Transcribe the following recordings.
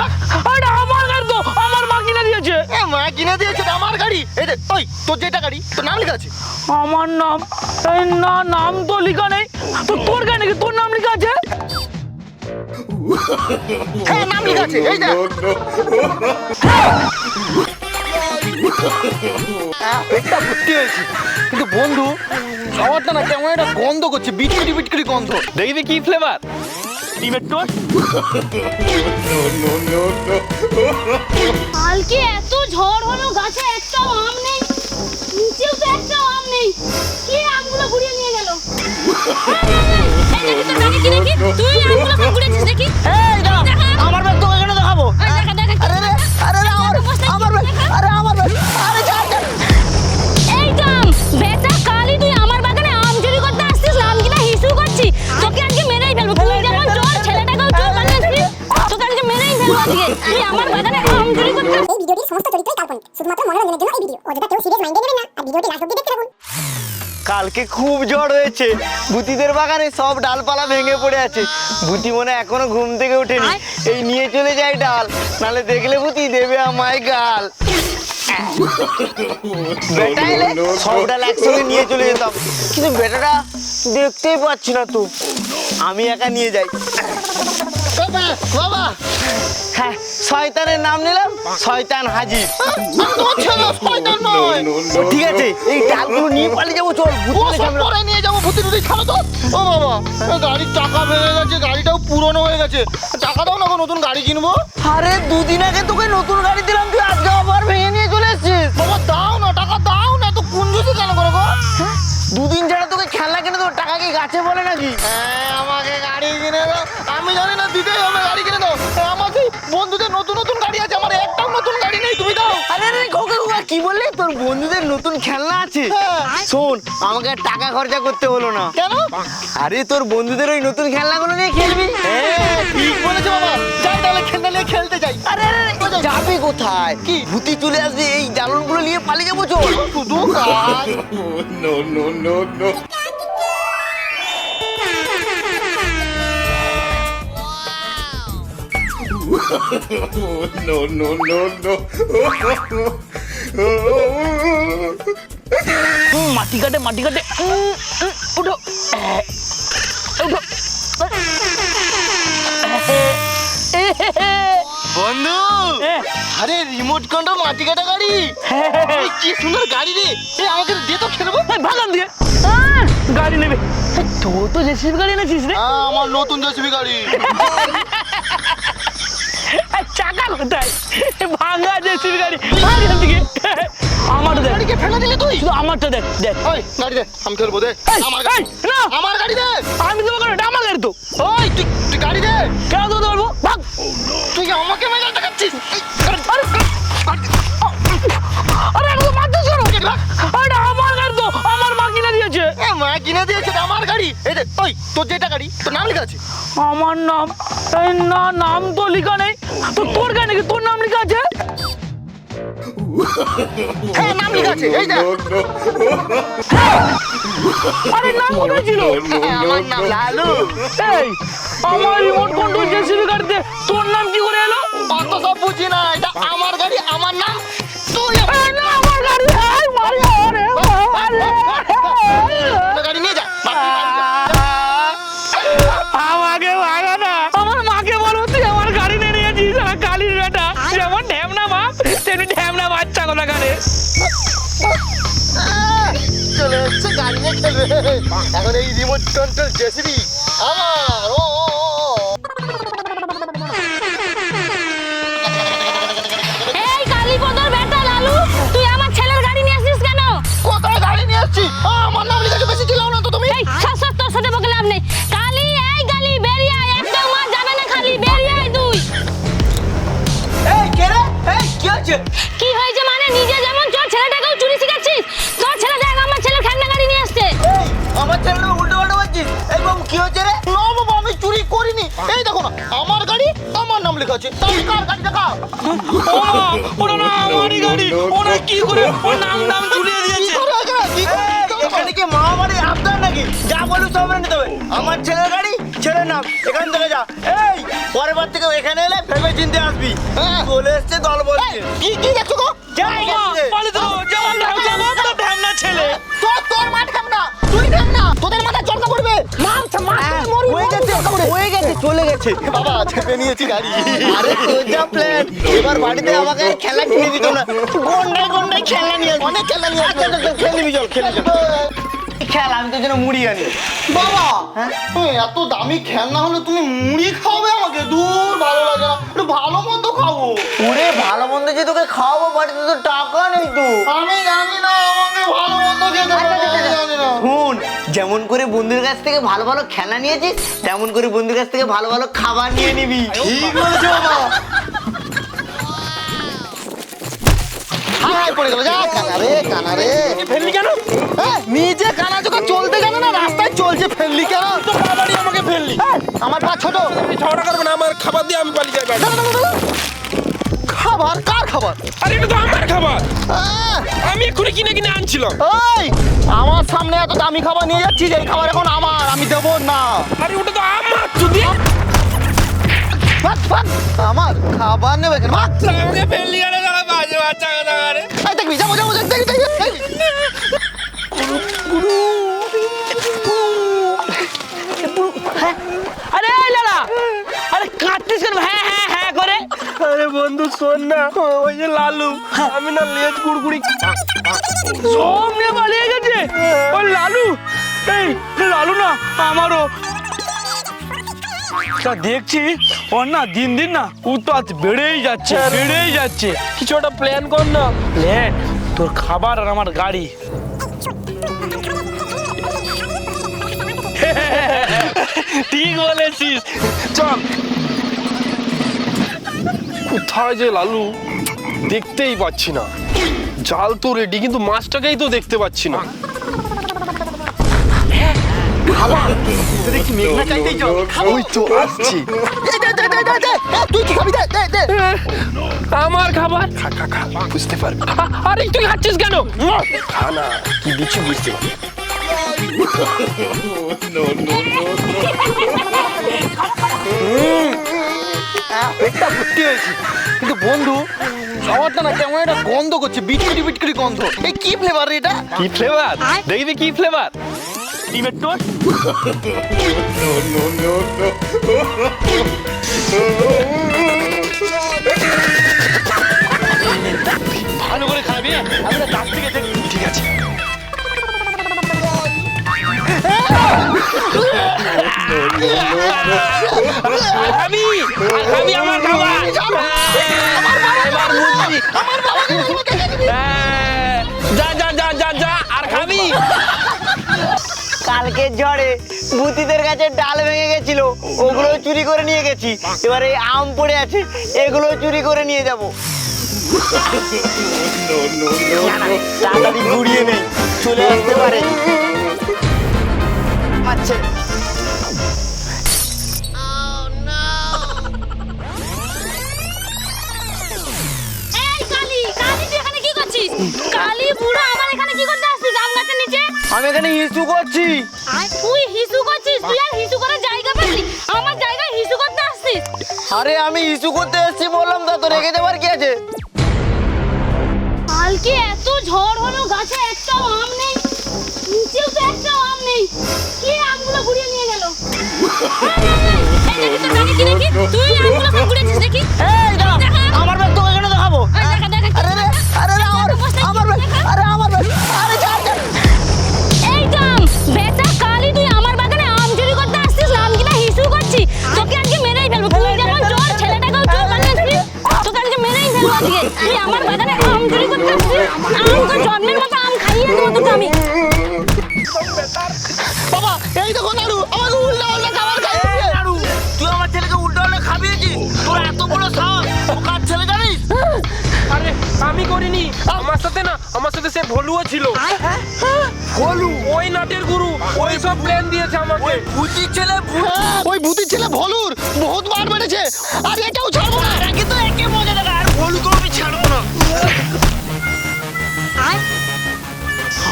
রাখ। এটা আমার গাড়ি তো আমার মা কিনে দিয়েছে। এ মা কিনে দিয়েছে এটা আমার গাড়ি? এই যে ওই তোর যেটা গাড়ি তোর নাম লেখা আছে? আমার নাম এই না নাম তো লেখা নেই। তো তোর গাড়ি নাকি? তোর নাম লেখা আছে? হ্যাঁ নাম লেখা আছে এই দেখ। পেটটা ভর্তি হয়েছে। কিন্তু বন্ধু খাবারটা না কেমন একটা গন্ধ করছে বিটকিরি বিটকিরি গন্ধ। দেখবি কি ফ্লেভার ডিমের টোস্ট কালকে এত ঝড় হলো গাছে একটা আম নেই নিচেও তো একটা আম নেই কে আমগুলো ঘুরিয়ে নিয়ে গেল তুই শুধুমাত্র মনোরঞ্জনের জন্য এই ভিডিও অযথা কেউ সিরিয়াস মাইন্ডে নেবেন না আর ভিডিওটি লাস্ট অব্দি দেখতে থাকুন। কালকে খুব ঝড় হয়েছে। বুতিদের বাগানে সব ডালপালা ভেঙে পড়ে আছে। বুতি মনে হয় এখনও ঘুম থেকে ওঠেনি। এই নিয়ে চলে যায় ডাল। নালে দেখলে বুতি দেবে আমায় গাল। বেটা এলে সব ডাল একসঙ্গে নিয়ে চলে যেতাম। কিন্তু বেটাটা দেখতেই পাচ্ছি না তো। আমি একা নিয়ে যাই। বাবা বাবা। হ্যাঁ। শয়তানের নাম নিলাম শয়তান হাজির। ঠিক আছে এই ডালগুলো নিয়ে পালিয়ে যাব চল পরে নিয়ে যাব ভূতি টুতি ছাড়ো তো? ও বাবা গাড়ির চাকা ভেঙে গেছে গাড়িটাও পুরনো হয়ে গেছে। টাকা দাও না নতুন গাড়ি কিনবো। আরে দুদিন আগে তোকে নতুন গাড়ি দিলাম তুই আজকে আবার ভেঙে নিয়ে চলে এসেছিস। বাবা দাও না টাকা দাও না তো কুঞ্জুসি কেন করে গো? দুদিন ছাড়া তোকে খেলা কিনে দেবো, টাকা কি গাছে বলে নাকি? হ্যাঁ আমাকে গাড়ি কিনে দাও। আমি জানি না দিতেই হবে গাড়ি কিনে দাও। আমার বন্ধুদের নতুন নতুন গাড়ি নতুন গাড়ি নেই তুমি দাও। আরে আরে খোকা খোকা কি বললি? তোর বন্ধুদের নতুন খেলনা আছে। শোন আমাকে টাকা খরচা করতে হলো না। কেন? আরে তোর বন্ধুদের ওই নতুন খেলনাগুলো নিয়ে খেলবি? ঠিক বলেছ বাবা। যাই তাহলে খেলনা নিয়ে খেলতে যাই। আরে আরে যাবি কোথায়? কি? ভূতি চলে আসবে এই জ্বালনগুলো নিয়ে পালিয়ে যাব চল। শুধু কাজ। No, no, no, no. no, no, no, মাটি কাটে মাটি কাটে উঠো উঠো বন্ধু আরে রিমোট কন্ট্রোল মাটি কাটা গাড়ি। এই কি সুন্দর গাড়ি রে। এই আমাকে দে তো খেলব। এই, ভাগান দিয়ে। গাড়ি নেবে। এ, তোর তো জেসিবি গাড়ি এনেছিস রে। আমার নতুন জেসিবি গাড়ি। চাকা কোথায় ভাঙা জেসিবি গাড়ি আমারটা দেখ। গাড়িকে ফেলে দিলে তুই? শুধু আমারটা দেখ দেখ। ওই গাড়ি দে আমি খেলব দে। আমার গাড়ি। না। আমার গাড়ি দে। আমি আমার গাড়ি তো। ওই তুই তুই গাড়ি দে। কেন তোকে বলব ভাগ। তুই আমাকে দেখাচ্ছিস? আরে মারতে আমার গাড়ি তো। আমার মা কিনে দিয়েছে। এ মা কিনে দিয়েছে আমার গাড়ি। এই যে ওই তোর যেটা গাড়ি তোর নাম লেখা আছে। আমার নাম না নাম তো লেখা নেই। তো তোর গাড়ি নাকি তোর নাম লেখা আছে? হ্যাঁ নাম লেখা আছে এই দেখ। আরে নাম কোথায় ছিল? হ্যাঁ, আমার নাম লালু। এই আমার রিমোট কন্ট্রোল জেসিবি গাড়িতে তোর নাম কি করে এলো? অত সব বুঝি না এটা আমার গাড়ি আমার নাম তুই। আমার গাড়ি আরে। এখন এই রিমোট কন্ট্রোল জেসিবি আমার ও। এই কালীপদর বেটা লালু তুই আমার ছেলের গাড়ি নিয়ে আসিস কেন? কোথায় গাড়ি নিয়ে এসছি আ, আমার নাম লিখে বেশি ছিলাম না তো তুমি। এই সব সব তোর সাথে বকে লাভ নেই। কালি এই গালি বেরিয়ে আয় একটা মা যাবে না খালি বেরিয়ে আয় তুই। এই কে রে? এই কি হচ্ছে আছে। ওরা না আমারই গাড়ি। ওরা কি করে? ওর নাম নাম ঝুলিয়ে দিয়েছে। এখানে? কি মহামারী আপনার নাকি? যা বলু সব নিতে হবে। আমার ছেলের গাড়ি ছেড়ে নাম। এখান থেকে যা। এই পরের বার থেকে এখানে এলে ভেবে চিনতে আসবি। চলে এসছে দল বলছে কি কি দেখছ গো? বলে তো যেমন যেমন তো ঢ্যামনা ছেলে। তোর তোর মাঠ কামনা হয়ে গেছে হয়ে গেছে চলে গেছে। বাবা চেপে নিয়েছি গাড়ি। আরে তোর যা প্ল্যান এবার বাড়িতে আমাকে আর খেলা কিনে দিত না। গন্ডায় গন্ডায় খেলা নিয়ে অনেক খেলা নিয়ে আচ্ছা আচ্ছা খেলে নিবি চল খেলে চল। খেলা আমি তোর জন্য মুড়ি আনি। বাবা! তুমি এত দামি খেলনা হলে তুমি মুড়ি খাওয়াবে আমাকে? দূর ভালো লাগে না। একটু ভালো মন্দ খাব। ওরে ভালো মন্দ যে তোকে খাওয়াবো বাড়িতে তো টাকা নেই তো। আমি জানি না আমাকে ভালো মন্দ খেতে না। শুন যেমন করে বন্ধুর কাছ থেকে ভালো ভালো খেলা নিয়েছিস তেমন করে বন্ধুর কাছ থেকে ভালো ভালো খাবার নিয়ে নিবি। ঠিক বলেছ বাবা। পড়ে গেল যা কানা রে ফেললি কেন? হ্যাঁ, নিজে কানা চোখা চলতে জানে না রাস্তায় চলছে ফেললি কেন? তো বাবারই আমাকে ফেললি। আমার পা ছোট। ঝগড়া করব না আমার খাবার দিয়ে আমি পালিয়ে যাই। খাবার খাবার আরে এটা তো আমার খাবার আহ, আমি এক্ষুনি কিনে কিনে আনছিলাম এই আমার সামনে এত দামি খাবার নিয়ে যাচ্ছিস এই খাবার এখন আমার আমি দেবো না আরে ওটা তো আমার যদি ভাগ, ভাগ। আমার খাবার নেবে কেন ভাগ। আমাকে ফেললি আরে বাজে বাচ্চা কথা আরে এই দেখবি যাব যাব, দেখবি দেখবি দেখবি। শোন না। ওই যে লালু আমি না লেজ কুড়কুড়ি সব নিয়ে পালিয়ে গেছে। ওই লালু এই লালু না আমারও। তা দেখছি ওর না দিন দিন না উৎপাত বেড়েই যাচ্ছে বেড়েই যাচ্ছে। কিছু একটা প্ল্যান কর না। প্ল্যান তোর খাবার আর আমার গাড়ি। ঠিক বলেছিস। চল। কোথায় যে লালু দেখতেই পাচ্ছি না। জাল তো রেডি কিন্তু মাছটাকেই তো দেখতে পাচ্ছি না। তো দেখছি মেঘনা চাইতেই চল? ওই তো আসছি। দে, দে, দে, দে, দে, দে। এ, তুই কি খাবি? দে দে দে। আমার খাবার? খা খা খা বুঝতে পারবি। আরে তুই খাচ্ছিস কেন? খা না কি দিচ্ছি বুঝতে পারবি। No, no, no, আহ, পেটটা ভর্তি হয়েছে। কিন্তু বন্ধু খাবারটা না কেমন একটা গন্ধ করছে বিটকিটি বিটকিটি গন্ধ। এই কি ফ্লেভার এটা? কি ফ্লেভার দেখবি কি ফ্লেভার ডিমের টোস্ট. ভালো করে খাবি আমি না কাছ থেকে দেখ। ঠিক আছে। আর খাবি আর খাবি আমার খাবার এবার বুঝছি হ্যাঁ, যা যা যা যা যা আর খাবি কালকে ঝড়ে ভূতিদের কাছে ডাল ভেঙে গেছিল ওগুলো চুরি করে নিয়ে গেছি এবার এই আম পড়ে আছে এগুলো চুরি করে নিয়ে যাব. তাড়াতাড়ি গুড়িয়ে নেই চলে আসতে পারে আমি এখানে ইস্যু করছি তুই হিসু করছিস তুই আর হিসু করার জায়গা পাবি আমার জায়গায় হিসু করতে আসছিস আরে আমি ইস্যু করতে এসেছি বললাম তো তো রেখে দেবার কি আছে কালকে এত ঝড় হলো গাছে একটাও আম নেই নিচেও তো একটাও আম নেই কে আমগুলো গুড়িয়ে নিয়ে গেল তুই আমগুলো গুড়িয়েছিস দেখি এই ছিল। হ্যাঁ, হ্যাঁ। ভলু। ওই নাটের গুরু ওই সব প্ল্যান দিয়েছে আমাকে। ছেলে হ্যাঁ। ওই ছেলে ভলুর। বহুত আর এটাও ছাড়বো না। তো একে মজা আর আমি ছাড়বো না।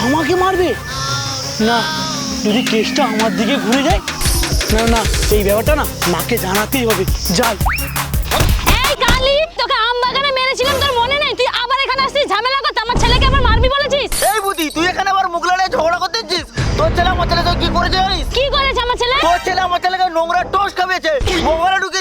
আমাকে মারবে? না যদি কেসটা আমার দিকে ঘুরে যায় না না এই ব্যাপারটা না মাকে জানাতেই হবে। যাই। এই তোকে আম বাগানে মেরেছিলাম তোর ছেলে আমার ছেলে কি করেছে কি করেছে আমার ছেলে? তোর ছেলে আমার ছেলেকে নোংরা টোস খাবিয়েছে নোংরা ঢুকে